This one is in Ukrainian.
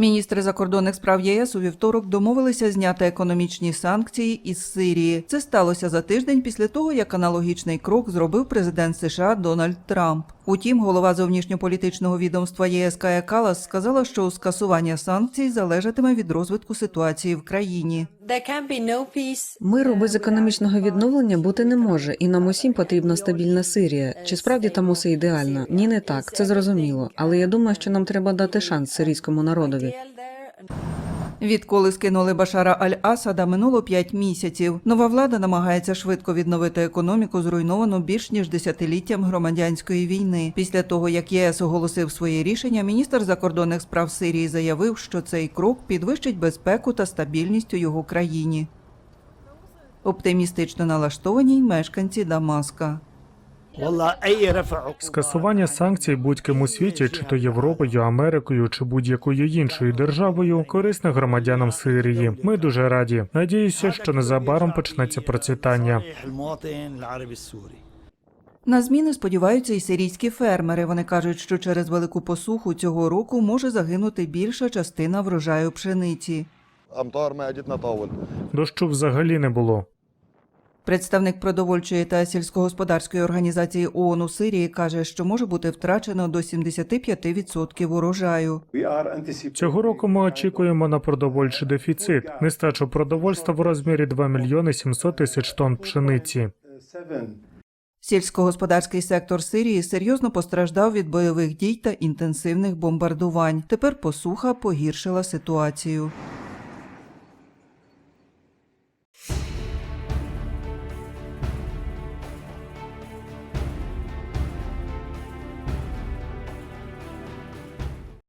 Міністри закордонних справ ЄС у вівторок домовилися зняти економічні санкції із Сирії. Це сталося за тиждень після того, як аналогічний крок зробив президент США Дональд Трамп. Утім, голова зовнішньополітичного відомства ЄС Кая Калас сказала, що скасування санкцій залежатиме від розвитку ситуації в країні. Миру без економічного відновлення бути не може, і нам усім потрібна стабільна Сирія. Чи справді там усе ідеально? Ні, не так. Це зрозуміло. Але я думаю, що нам треба дати шанс сирійському народові. Відколи скинули Башара Аль-Асада, минуло п'ять місяців. Нова влада намагається швидко відновити економіку, зруйновану більш ніж десятиліттям громадянської війни. Після того, як ЄС оголосив своє рішення, міністр закордонних справ Сирії заявив, що цей крок підвищить безпеку та стабільність у його країні. Оптимістично налаштовані й мешканці Дамаска. Скасування санкцій будь-ким у світі, чи то Європою, Америкою, чи будь-якою іншою державою, корисне громадянам Сирії. Ми дуже раді. Надіюся, що незабаром почнеться процвітання. На зміни сподіваються і сирійські фермери. Вони кажуть, що через велику посуху цього року може загинути більша частина врожаю пшениці. дощу взагалі не було. Представник продовольчої та сільськогосподарської організації ООН у Сирії каже, що може бути втрачено до 75% урожаю. Цього року ми очікуємо на продовольчий дефіцит, нестачу продовольства в розмірі 2 мільйони 700 тисяч тонн пшениці. Сільськогосподарський сектор Сирії серйозно постраждав від бойових дій та інтенсивних бомбардувань. Тепер посуха погіршила ситуацію.